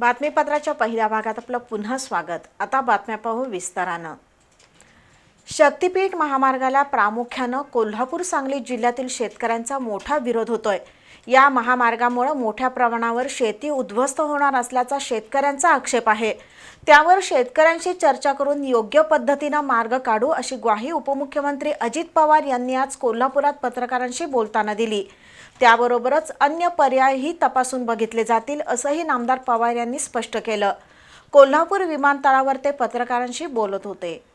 बातमीपत्राच्या पहिल्या भागात आपलं पुन्हा स्वागत. आता बातम्या पाहू विस्तारानं. शक्तीपीठ महामार्गाला प्रामुख्यानं कोल्हापूर सांगली जिल्ह्यातील शेतकऱ्यांचा मोठा विरोध होतोय. या महामार्गामुळे मोठ्या प्रमाणावर शेती उद्ध्वस्त होणार असल्याचा शेतकऱ्यांचा आक्षेप आहे. त्यावर शेतकऱ्यांशी चर्चा करून योग्य पद्धतीनं मार्ग काढू अशी ग्वाही उपमुख्यमंत्री अजित पवार यांनी आज कोल्हापुरात पत्रकारांशी बोलताना दिली. त्याबरोबरच अन्य पर्यायही तपासून बघितले जातील असंही नामदार पवार यांनी स्पष्ट केलं. कोल्हापूर विमानतळावर ते पत्रकारांशी बोलत होते.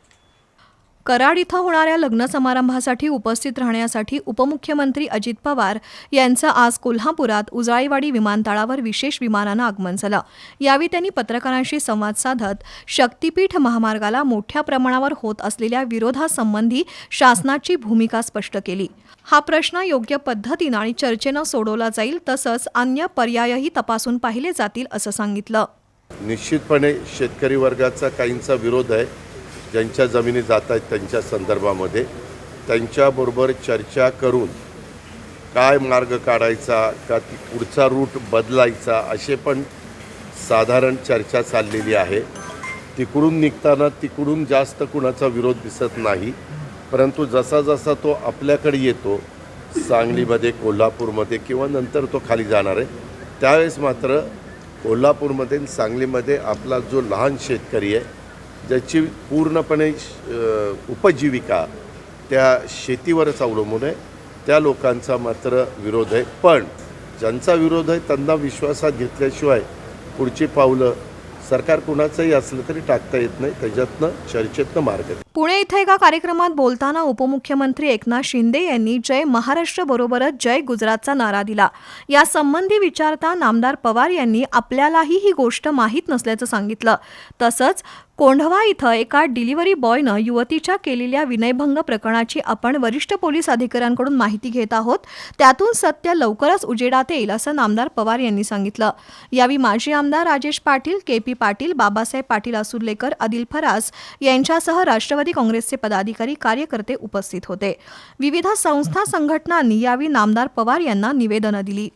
कराड इथं होणाऱ्या लग्न समारंभासाठी उपस्थित राहण्यासाठी उपमुख्यमंत्री अजित पवार यांचं आज कोल्हापुरात उजाळीवाडी विमानतळावर विशेष विमानानं आगमन झालं. यावेळी त्यांनी पत्रकारांशी संवाद साधत शक्तीपीठ महामार्गाला मोठ्या प्रमाणावर होत असलेल्या विरोधासंबंधी शासनाची भूमिका स्पष्ट केली. हा प्रश्न योग्य पद्धतीनं आणि चर्चेनं सोडवला जाईल तसंच अन्य पर्यायही तपासून पाहिले जातील असं सांगितलं. निश्चितपणे शेतकरी वर्गाचा काहींचा विरोध आहे. ज्यांच्या जमिनी जात आहेत त्यांच्या संदर्भामध्ये त्यांच्याबरोबर चर्चा करून काय मार्ग काढायचा का ती पुढचा रूट बदलायचा असे पण साधारण चर्चा चाललेली आहे. तिकडून निघताना तिकडून जास्त कुणाचा विरोध दिसत नाही. परंतु जसा जसा तो आपल्याकडे येतो सांगलीमध्ये कोल्हापूरमध्ये किंवा नंतर तो खाली जाणार आहे त्यावेळेस मात्र कोल्हापूरमध्ये सांगलीमध्ये आपला जो लहान शेतकरी आहे ज्याची पूर्णपणे उपजीविका त्या शेतीवरच अवलंबून आहे. त्या लोकांचा मात्र विरोध आहे. पण ज्यांचा विरोध आहे त्यांना विश्वासात घेतल्याशिवाय पुढची पावलं सरकार कुणाचंही असलं तरी टाकता येत नाही. त्याच्यातनं चर्चेतनं मार्ग पुणे इथं एका कार्यक्रमात बोलताना उपमुख्यमंत्री एकनाथ शिंदे यांनी जय महाराष्ट्र बरोबरच जय गुजरातचा नारा दिला. या संबंधी विचारता नामदार पवार यांनी आपल्यालाही ही गोष्ट माहीत नसल्याचं सांगितलं. तसंच कोंढवा इथं एका डिलिव्हरी बॉयनं युवतीच्या केलेल्या विनयभंग प्रकरणाची आपण वरिष्ठ पोलीस अधिकाऱ्यांकडून माहिती घेत आहोत. त्यातून सत्य लवकरच उजेडात येईल असं नामदार पवार यांनी सांगितलं. यावेळी माजी आमदार राजेश पाटील के पी पाटील बाबासाहेब पाटील असुर्लेकर आदिल फरास यांच्यासह राष्ट्रवादी काँग्रेसचे पदाधिकारी कार्यकर्ते उपस्थित होते. विविध संस्था संघटनांनी यावेळी नामदार पवार यांना निवेदनं दिली.